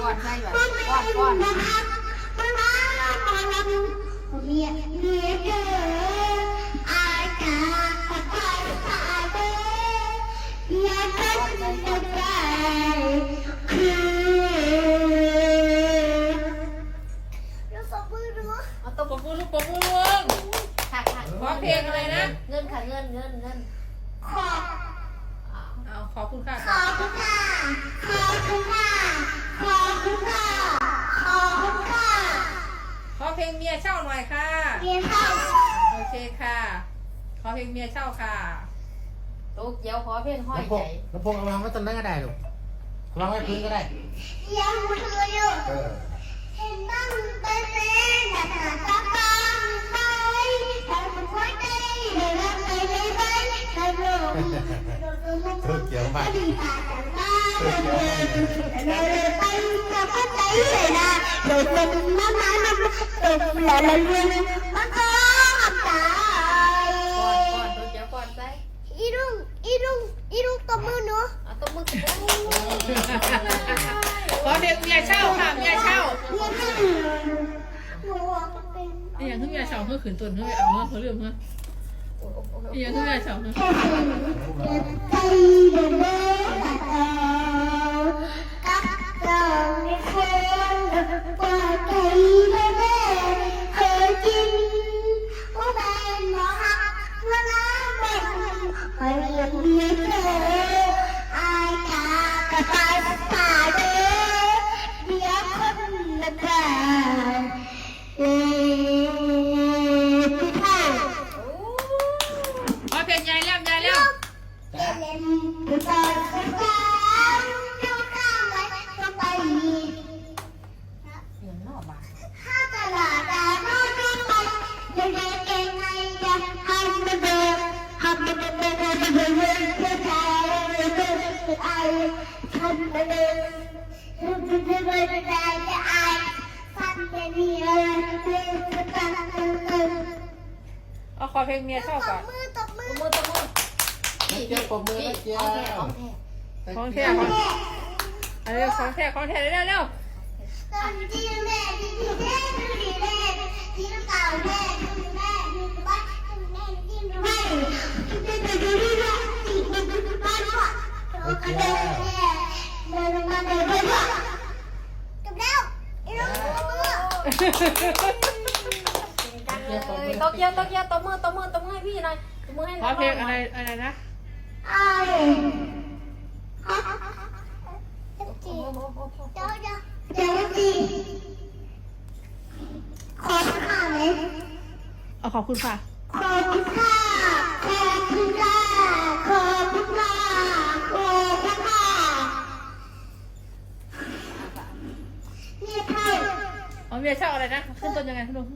ก่อนใช่ไหมก่อนก่อนเรียกเรียกเกิอากาศปัดไปายเบยังงตัวใจคือเราสองมือรู้เอาบปมือลูกปมือลูกค่ะค่ะขอเพลงอะไรนะ เงินค่ะเงินเงินเงินขอบ ขอบคุณค่ะ ขอบคุณค่ะ ขอบคุณค่ะ ขอบคุณค่ะ ขอบคุณค่ะ ขอเพลงเมียเช่าหน่อยค่ะเรียนเข้าโอเคค่ะ ขอเพลงเมียเช่าค่ะ ตุ๊กเดี๋ยวขอเพลงห้อยลำโพใจงลำโพงเอาวางไว้ตรงนั้นก็ได้ลูกวางไว้พื้นก็ได้ยังมืออยู่เออ เห็นบ้างเป็นเล่ บ้านอนป้อนตัวเจ้าป้อนไปอีลุงอีลุงอีลุงตบมือหนูเอาตัวมือขอเด็กเมียเช่าค่ะเมียเช่านี่ยังขึ้นเมียเช่าเพื่อขืนตนเพื่อเอาเพื่อเรื่องเมื่อ 我不够格我不够格格格外严格格格 เอาขอเพลงเมียชอบก่อนมือตบมือตบมือตบมือนักเกียวปมมือนักเกียวของแท้ของอันนี้ของแท้ของแท้เร็วเร็วตอนที่แม่ที่แม่ที่แม่ที่เก่าแม่ที่แม่ที่บ้านที่แม่ที่บ้าน เราก็เดินแม่เดินมาเดินไปว่ะจบแล้วไอ้ลูกมือจังเลยโตเกียวโตเกียวตัวมือตัวมือตัวมือให้พี่หน่อยตัวมือให้หขน่อยเพลงอะไรอะไรนะไอ้เจ้าโอ้โหจีโอ้โหโอ้โหเจ้าเจ้าเจ้าจีขอข้าวไหมเอาขอบคุณค่ะขอบคุณค่ะขอบคุณค่ะ เอเมียช่าอะไรนะขึ้นต้นยังไงคุณลุง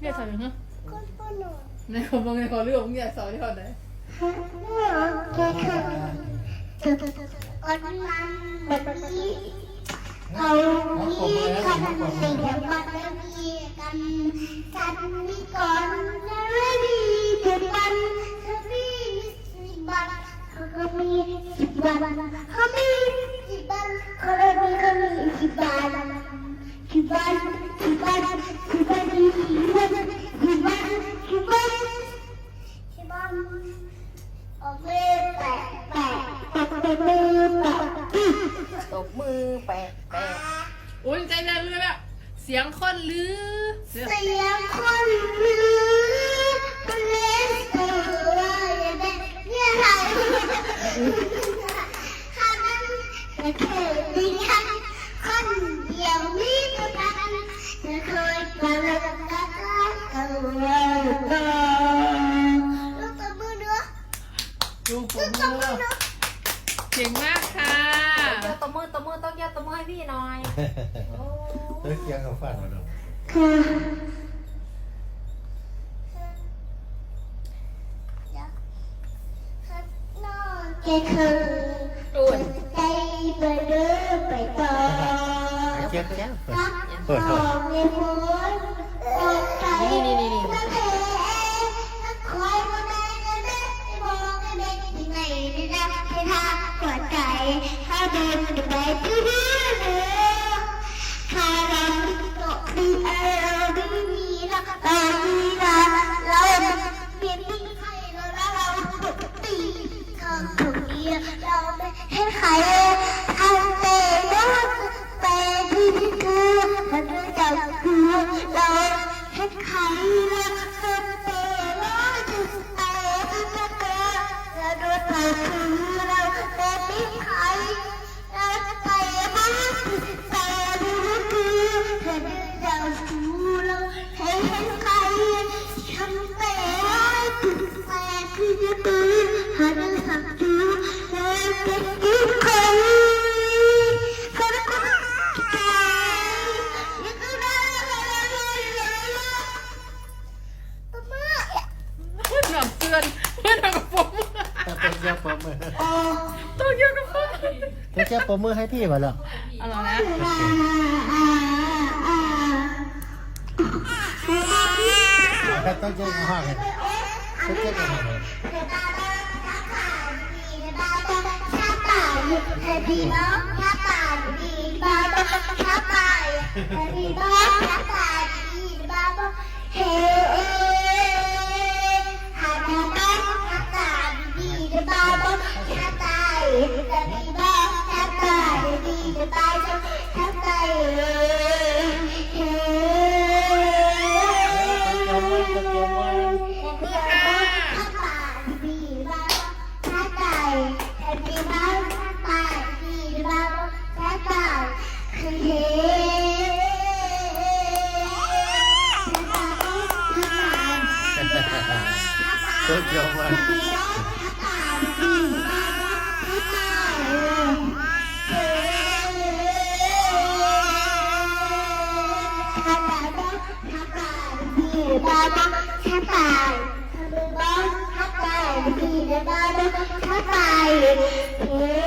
เมียเช่าอย่างเงี้ยคนพ่อหนูในความในความเรื่องเมียเช่าที่คนไหนเนี่ยแกคือเธอก่อนมันแบบนี้เขามีกันสิ่งเดียวกันแล้วมีกันกันมีก่อนแล้วมีจุดบันเขามีสิบบันเขามีสิบบันเขามีสิบบันเขาเลยมีเขามีสิบบันสิบบัน ตบมือแปะแปะอุ้ยใจแรงเลยแบเสียงคนลือ เสียงคนลือื่อตมือเนาะเก่งมากค่ะเจ้าตมือตมือต้องเจ้ตมือให้พี่หน่อยเฮ้ยเกียงกับฟันเหรอค่ะแกเคยใจเบอร์เอร์ไปต่อเจ็เจ็บเปิดเปิด ว นที่ใครเพื่อนหนักเตือนเพื่อนกับผมต้องเกี่ยวปมมือตัวเกี่ยวกับผมตัวเกียวปมมือให้พี่มาแล้วเอาละนะต้องเกียวกับห้องต้องเกียวกับห้อง Happy birthday, happy birthday, happy Baba hey. Happy birthday, happy birthday. Bye.